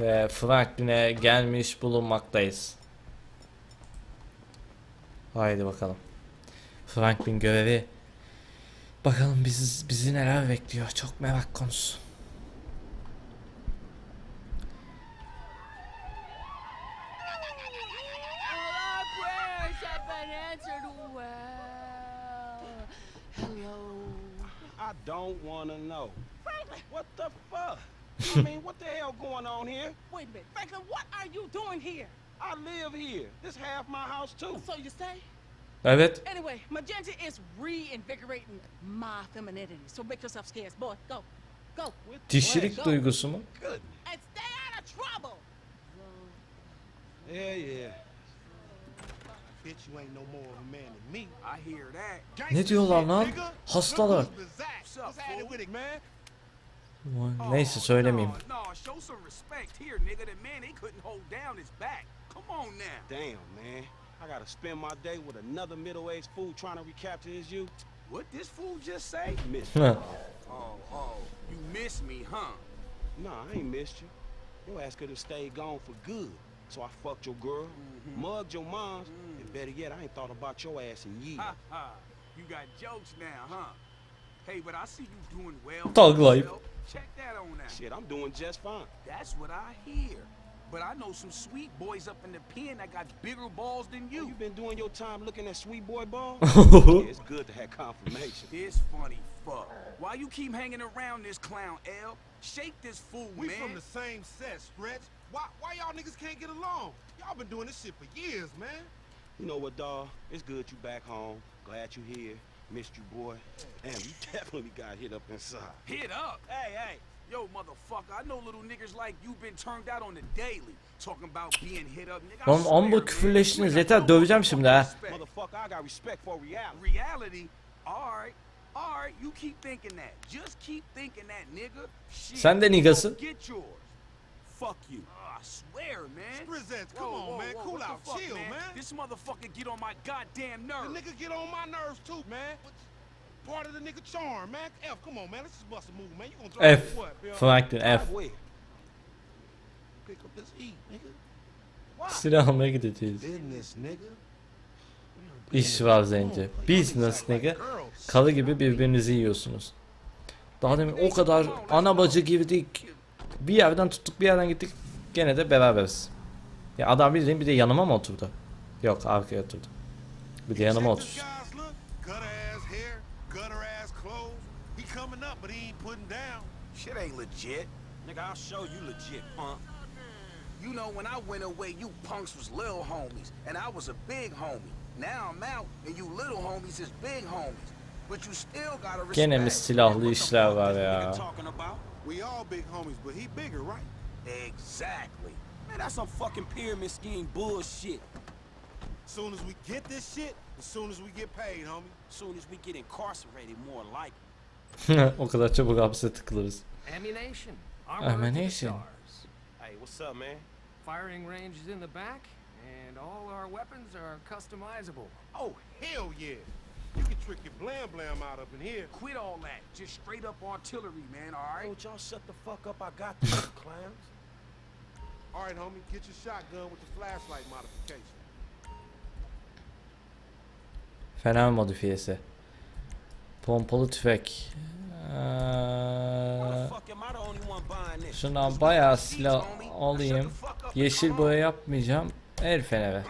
Ve Franklin'e gelmiş bulunmaktayız. Haydi bakalım. Franklin görevi. Bakalım biz, bizi neler bekliyor. Çok merak konusu. I don't want to know. Franklin, what the fuck? I mean, what the hell going on here? Wait a minute. Franklin, what are you doing here? I live here. This half my house too. So you say? Evet. Anyway, Magenta is reinvigorating my femininity. So make yourself scarce. Boy, go. Go. Dişilik duygusu mu? Good. And stay out of trouble. Yeah, yeah. Bitch, you ain't no more of a man than me. I hear that. Ne diyorlar lan? Hastalar. Neyse söylemeyeyim. No, no, show some respect here, nigga. The man, they couldn't hold down his back. Come on now. Damn, man. I gotta spend my day with another middle-aged fool trying to recapture his youth. What this fool just say? Miss. Oh, oh, you miss me, huh? nah, I ain't missed you. Your ass could have stayed gone for good. So I fucked your girl, mugged your moms, and better yet, I ain't thought about your ass in years. Ha ha. You got jokes now, huh? Hey, but I see you doing well. Life. yourself. Check that on out. Shit, I'm doing just fine. That's what I hear. But I know some sweet boys up in the pen that got bigger balls than You, you. you been doing your time looking at sweet boy balls? yeah, it's good to have confirmation. This funny fuck. Why you keep hanging around this clown, L? Shake this fool, We man. from the same set, Stretch. Why, why y'all niggas can't get along? Y'all been doing this shit for years, man. You know what, dawg? It's good you back home. Glad you here. Missed you, boy. Damn, you definitely got hit up inside. Hit up. Hey, hey. Yo, motherfucker, I know little niggas like you been turned out on the daily. Talking about being hit up, nigga. Oğlum amma küfürleştiniz. Yeter döveceğim şimdi ha. Motherfucker, I got respect for reality. Reality? Alright. Alright, you keep thinking that. Just keep thinking that, nigga. Shit. Sen de niggasın. Get yours. Fuck you. I swear, man. Whoa, come on, whoa, man. whoa, Cool the out. fuck, Chill, man. This motherfucker get on my goddamn The nerves. nigga get on my nerves too, man. Part of the nigga charm, man. F, come on, man. Let's just bust a move, man. You gonna throw F. what, Bill? Franklin F. Pick up this heat, nigga. Silah almaya gideceğiz. Business, nigga. İş var zence. Business nigga. Kalı gibi birbirinizi yiyorsunuz. Daha demin o kadar ana bacı girdik. Bir yerden tuttuk bir yerden gittik. Gene de beraberiz. Ya adam bildiğin bir de yanıma mı oturdu? Yok arkaya oturdu. Bir de yanıma down. Shit ain't legit. Nigga, I'll show you legit, punk. You know, when I went away, you punks was little homies, and I was a big homie. Now I'm out, and you little homies is big homies. But you still gotta respect. Gene mi silahlı işler var Nigga ya? talking about? We all big homies, but he bigger, right? Exactly. Man, that's some fucking pyramid scheme bullshit. Soon as we get this shit, as soon as we get paid, homie. As soon as we get incarcerated, more like. o kadar çabuk hapse tıkılırız. Ammunition. Armor to the Ammunition. stars. Hey, what's up, man? Firing range is in the back, and all our weapons are customizable. Oh, hell yeah. Trick your blam blam out up in here. Quit all that. Just straight up artillery, man, alright? Don't y'all shut the fuck up. I got these clowns. All right, homie, get your shotgun with the flashlight modification. Fena modifiyesi. Pompalı tüfek. Ee, this? şundan bayağı silah alayım. Yeşil boya yapmayacağım. El feneri.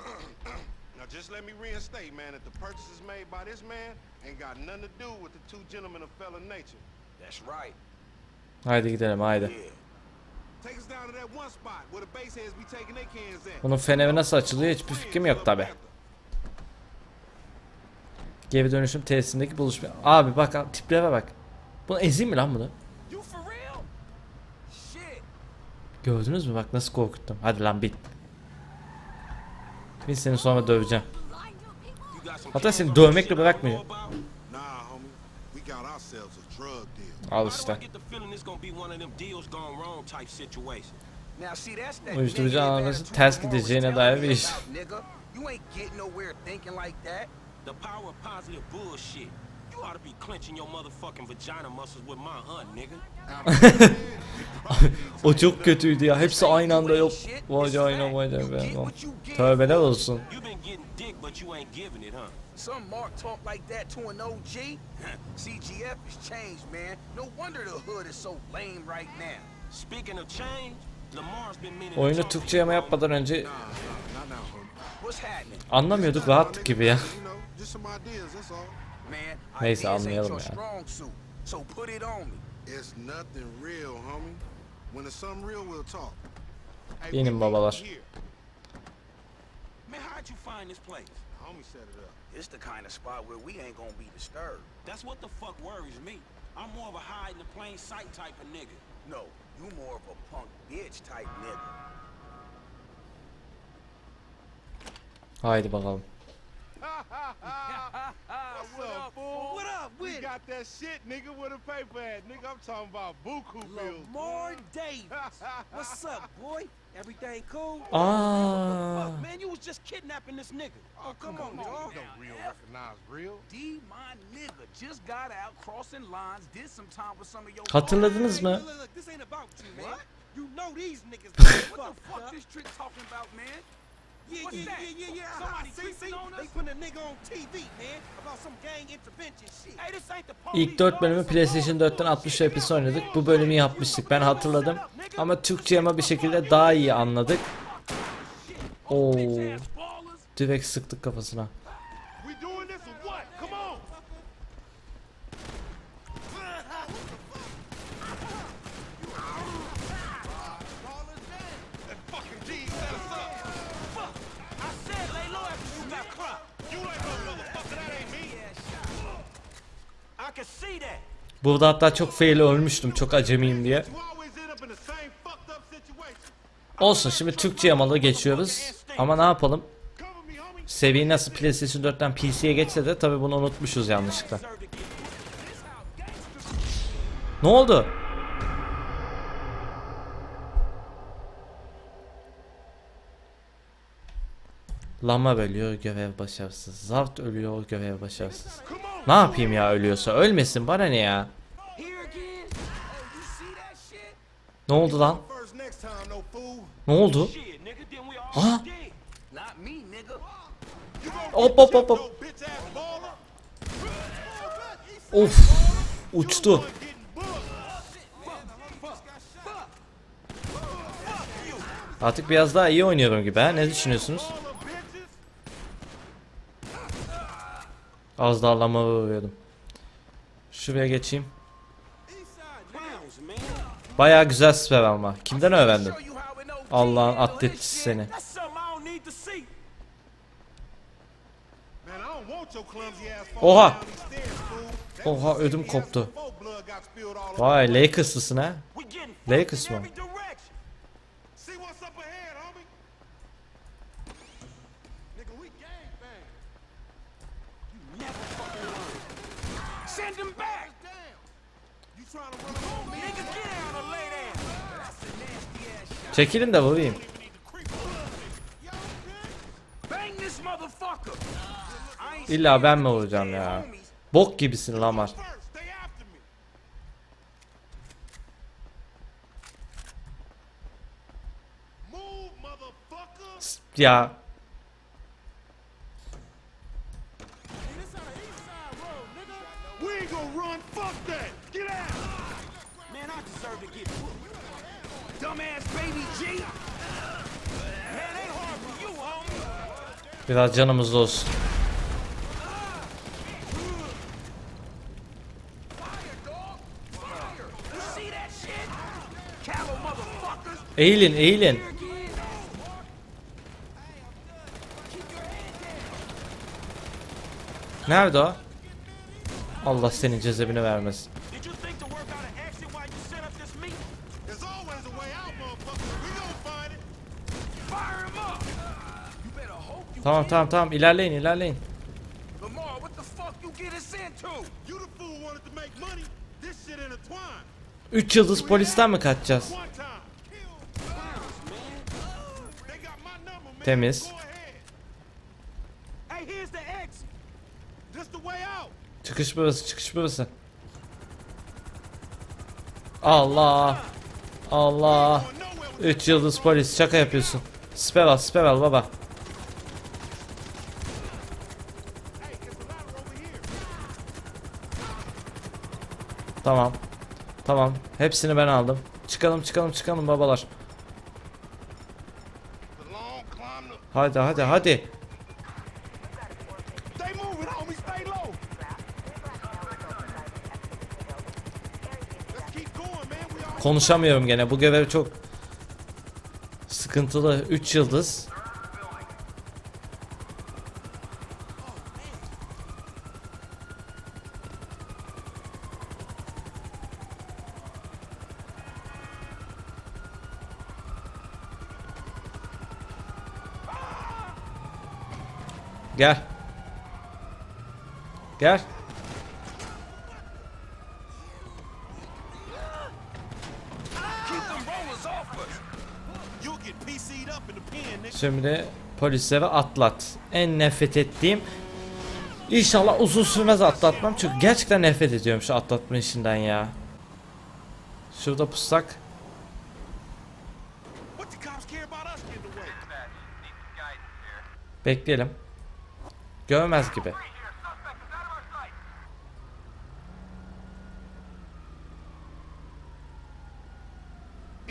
Let me reinstate, man, that the purchases made by this man ain't got nothing to do with the two gentlemen of fella nature. That's right. Haydi gidelim haydi. Yeah. Take us down to that one spot where the base heads be taking their cans at. Bunun feneri nasıl açılıyor hiçbir fikrim yok tabi. Geri dönüşüm tesisindeki buluşma. Abi bak tiplere bak. Bunu ezeyim mi lan bunu? Gördünüz mü bak nasıl korkuttum. Hadi lan bit. Ben seni sonra döveceğim. Hatta seni dövmekle bırakmıyor. Al işte. I get the feeling this gonna be one of them deals gone wrong type situation? Now see that's that Uyuşturucu attitude ters gideceğine dair bir iş. You ought to be clenching your motherfucking vagina muscles with my aunt, nigga. O çok kötüydü ya. Hepsi aynı anda yok. Tövbeler olsun. But you ain't giving it, huh? Some Mark talk like that to an OG? CGF has changed, man. No wonder the hood is so lame right now. Speaking of change, Lamar's been meaning to Oyunu talk to Türkçe you yama yapmadan önce anlamıyorduk rahattık gibi ya. You know, just some ideas, that's all. Man, Neyse, ideas ain't anlayalım your ya. strong suit. So put it on me. It's nothing real, homie. When it's something real, we'll talk. Hey, Benim babalar. Man, how'd you find this place? Homie set it up. It's the kind of spot where we ain't gonna be disturbed. That's what the fuck worries me. I'm more of a hide in the plain sight type of nigga. No, you more of a punk bitch type nigga. Haydi bakalım. What's up, fool? What up We with got that shit, nigga, with a paper at. Nigga, I'm talking about buku bills. Lamar Davis? What's up, boy? Everything cool? Aa. Fuck, man, you was just kidnapping this nigga. Oh, oh come on, on, dog. man. Don't real recognize real. D, my nigga, just got out crossing lines, did some time with some of your Hatırladınız Hey, mı? Look, look, look, this ain't about you, man. What? You know these niggas. What the fuck this trick talking about, man? Yeah, What's yeah, that? yeah, yeah, yeah. Somebody see, see? on They us? put a nigga on TV, man, about some gang intervention shit. Hey, this ain't the İlk 4 bölümü PlayStation 4'ten 60 FPS oynadık. Bu bölümü yapmıştık. Ben hatırladım. Ama Türkçe yama bir şekilde daha iyi anladık. Oo. Direkt sıktık kafasına. We doing this or what? Come on. That fucking G set us up. I said lay low after you got cropped. You ain't no motherfucker, that ain't me. I can see that. Burada hatta çok fail ölmüştüm. Çok acemiyim diye. Olsun şimdi Türkçe yamalı geçiyoruz. Ama ne yapalım? Seviye nasıl PlayStation 4'ten PC'ye geçse de tabi bunu unutmuşuz yanlışlıkla. Ne oldu? Lama bölüyor görev başarısız. Zart ölüyor görev başarısız. Ne yapayım ya ölüyorsa ölmesin bana ne ya? Ne oldu lan? Ne oldu? gon' Hop hop hop hop. Of uçtu. Artık biraz daha iyi oynuyorum gibi ha ne düşünüyorsunuz? Az daha lama vuruyordum. Şuraya geçeyim. Baya güzel siper ama. Kimden öğrendin? Allah'ın atletçisi seni. Oha. Oha, ödüm koptu. Vay Lakers'lısın ha. Lakers mı? every direction. See what's up ahead, homie. Nigga, we gang bang. Never fucking learn. Send him back. You trying to run. Çekilin de vurayım. Bang this motherfucker. I ain't İlla ben mi vuracağım ya? Bok gibisin Lamar. Ya We ain't gonna run. Fuck that. Get out. Man, I deserve to get whooped. Dumbass baby G. Man, ain't hard for you, homie. biraz canımız olsun. Fire, dog. Fire. You see that shit? Callow motherfuckers. Eğilin eğilin. Nerede o? Allah senin cezebini vermesin. Tamam tamam tamam ilerleyin ilerleyin. Lamar, what the fuck you get us into? You the fool wanted to make money. This shit intertwined. 3 yıldız polisten mi kaçacağız? Temiz. Çıkış burası, çıkış burası. Allah. Allah. 3 yıldız polis şaka yapıyorsun. Siper al, siper al baba. Tamam. Tamam. Hepsini ben aldım. Çıkalım çıkalım çıkalım babalar. Hadi hadi hadi. Konuşamıyorum gene. Bu görev çok sıkıntılı. 3 yıldız. Gel. Gel. Keep them rollers off us. You'll get PC'd up in the pen, nigga. Şimdi polislere atlat. En nefret ettiğim İnşallah uzun sürmez atlatmam çünkü gerçekten nefret ediyorum şu atlatma işinden ya. Şurada pussak. Bekleyelim. Görmez gibi.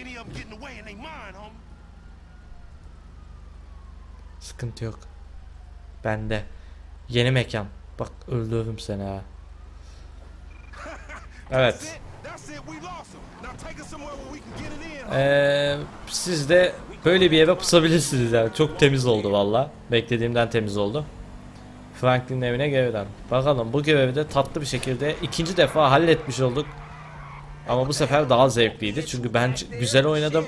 Any of them getting away and they mine, homie. Sıkıntı yok. Bende. Yeni mekan. Bak öldürürüm seni ha. Evet. Ee, siz de böyle bir eve pusabilirsiniz yani. Çok temiz oldu valla. Beklediğimden temiz oldu. Franklin'in evine geriden. Bakalım bu görevi de tatlı bir şekilde ikinci defa halletmiş olduk. Ama bu sefer daha zevkliydi. Çünkü ben güzel oynadım.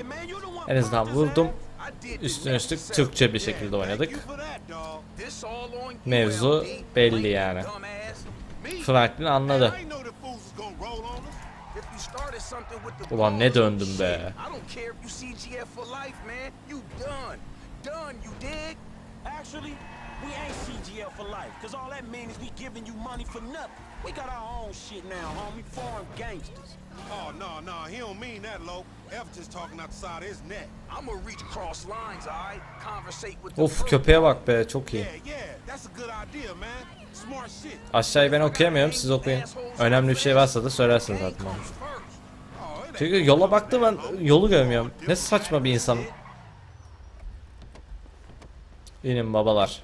En azından vurdum. Üstüne üstlük Türkçe bir şekilde oynadık. Mevzu belli yani. Franklin anladı. Ulan ne döndüm be. We ain't CGL for life, cause all that means is we giving you money for nothing. We got our own shit now, homie. Foreign gangsters. Oh, no, no, he don't mean that, Lo. F just talking out the side of his neck. I'ma reach across lines, alright? Conversate with the Of köpeğe bak be çok iyi. Yeah, yeah, that's a good idea, man. Smart shit. Aşağıyı ben okuyamıyorum siz okuyun. Önemli bir şey varsa da söylersiniz zaten bana. Oh, Çünkü yola baktım ben yolu görmüyorum. Ne saçma bir insan. İnin babalar.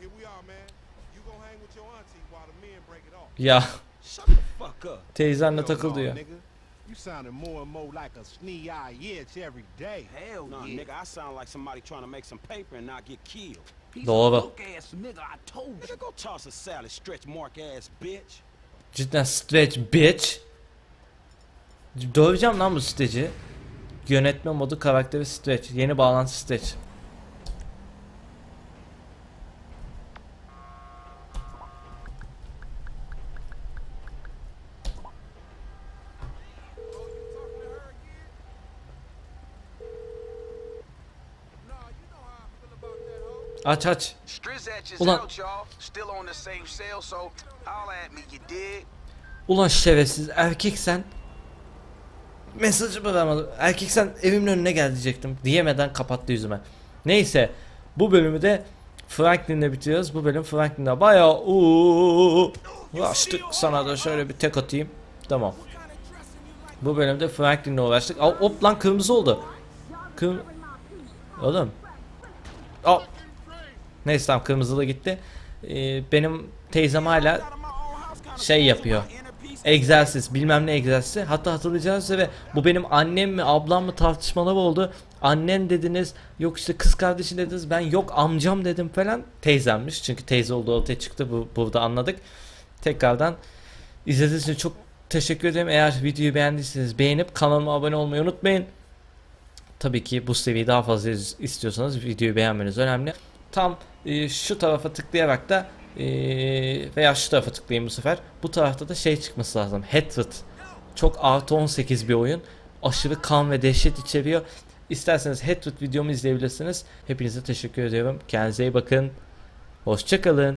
Here we are, man. You gonna hang with your auntie while the men break it off. Ya teyzenle Hell takıl no, diyor. Nigga. You sounding more and more like a snee-eye itch every day. Hell Nah, yeah. nigga, I sound like somebody trying to make some paper and not get killed. He's Doğru. a look-ass nigga, I told you. Nigga, go toss a salad, stretch mark ass bitch. Cidden stretch bitch. Döveceğim lan bu stretch'i. Yönetme modu karakteri stretch. Yeni bağlantı stretch. Aç aç. Strizatch is Ulan- out, y'all. Still on the same sale, so me, you dig? Ulan şerefsiz erkeksen mesajı bırakmadı. Erkeksen evimin önüne gel diyecektim. Diyemeden kapattı yüzüme. Neyse bu bölümü de Franklin'le bitiriyoruz. Bu bölüm Franklin'le bayağı uuu uğraştık. Sana da şöyle bir tek atayım. Tamam. Bu bölümde Franklin'le uğraştık. Aa, hop lan kırmızı oldu. Kırm Oğlum. Aa. Neyse tamam kırmızı da gitti. Ee, benim teyzem hala şey yapıyor. Egzersiz bilmem ne egzersizi. Hatta hatırlayacağınız üzere bu benim annem mi ablam mı tartışmalar oldu. Annen dediniz yok işte kız kardeşin dediniz ben yok amcam dedim falan. Teyzemmiş çünkü teyze olduğu ortaya çıktı bu, burada anladık. Tekrardan izlediğiniz için çok teşekkür ederim. Eğer videoyu beğendiyseniz beğenip kanalıma abone olmayı unutmayın. Tabii ki bu seviyeyi daha fazla istiyorsanız videoyu beğenmeniz önemli. Tam e, şu tarafa tıklayarak da e, veya şu tarafa tıklayayım bu sefer. Bu tarafta da şey çıkması lazım. Hatred. Çok artı 18 bir oyun. Aşırı kan ve dehşet içeriyor. İsterseniz Hatred videomu izleyebilirsiniz. Hepinize teşekkür ediyorum. Kendinize iyi bakın. Hoşçakalın.